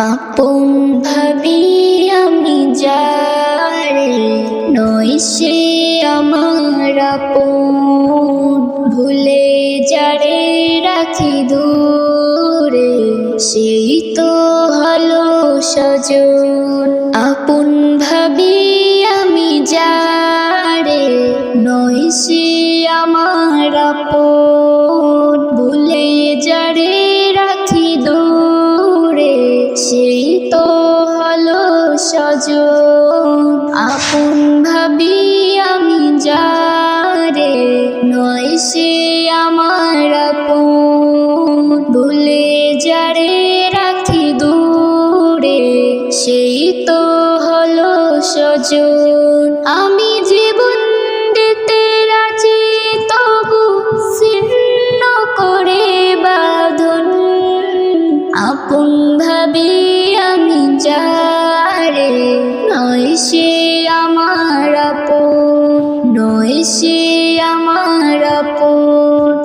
আপন ভাবি আমি যারে, নয় সে আমার আপন। ভুলে যারে রাখি দূরে, সেই তো হলো সজন আপন ভাবি আমি যারে, নয় সে আমার আপন। সজন আপন ভাবি আমি যারে, নয় সে আমার আপন। ভুলে যারে রাখি দূরে, সেই তো হলো সজন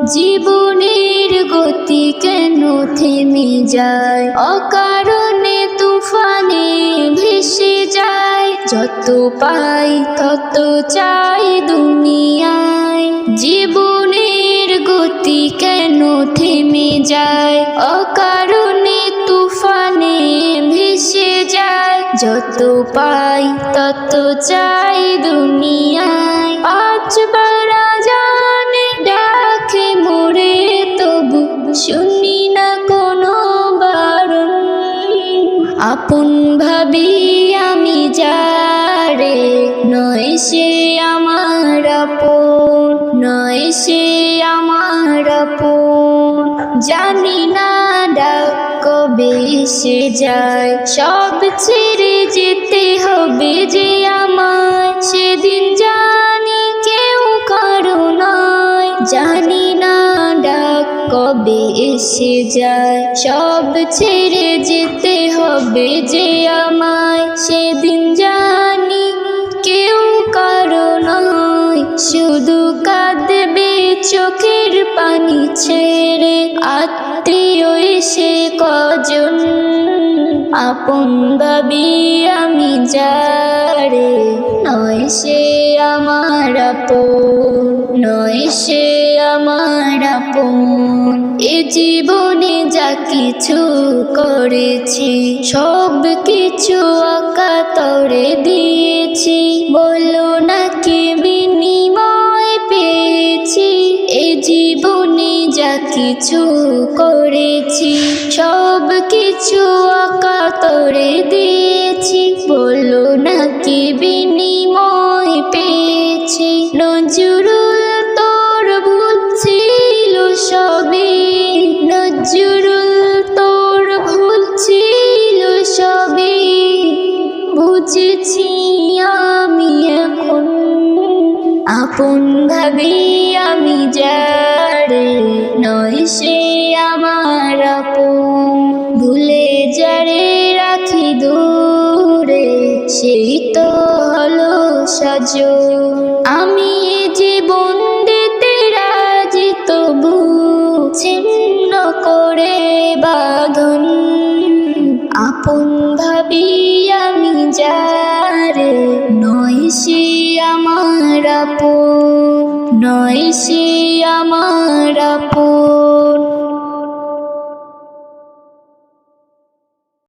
জীবনের গতি কেন থেমে যায়? অকারণে তুফানে ভেসে যায়। যত পাই তত চাই দুনিয়ায়। জীবনের গতি কেন থেমে যায়? অকারণে তুফানে ভেসে যায়। যত পাই তত চাই দুনিয়ায়। পাঁচবার জানে আপন ভাবি আমি যারে, নয় সে আমার আপন, নয় সে আমার আপন। জানি না ডাক কবে সে যায়। সব ছেড়ে যেতে হবে যে আমায়। সেদিন জানি কেউ কারও নয়। কবে এসে যায়? সব ছেড়ে যেতে হবে যে আমায়। সেদিন জানি কেউ কারও নয়। শুধু কাঁদবে চোখের পানি ছেড়ে। আত্মীয় এসে কজন? আপন ভাবি আমি যারে। নয় সে আমার আপন, নয় সে আমার আপন। জীবনে যা কিছু করেছি, সব কিছু অকাতরে দিয়েছি। বলো না কি বিনিময় পেয়েছি? এ জীবনে যা কিছু করেছি, সব কিছু অকাতরে দিয়েছি বুঝেছি আমি এখন। আপন ভাবি আমি যারে, নয় সে আমার আপন। ভুলে যারে রাখি দূরে, সেই তো হলো সাজ। ভাবি আমি যারে নয় সে আমার আপন নয় সে আমার আপন।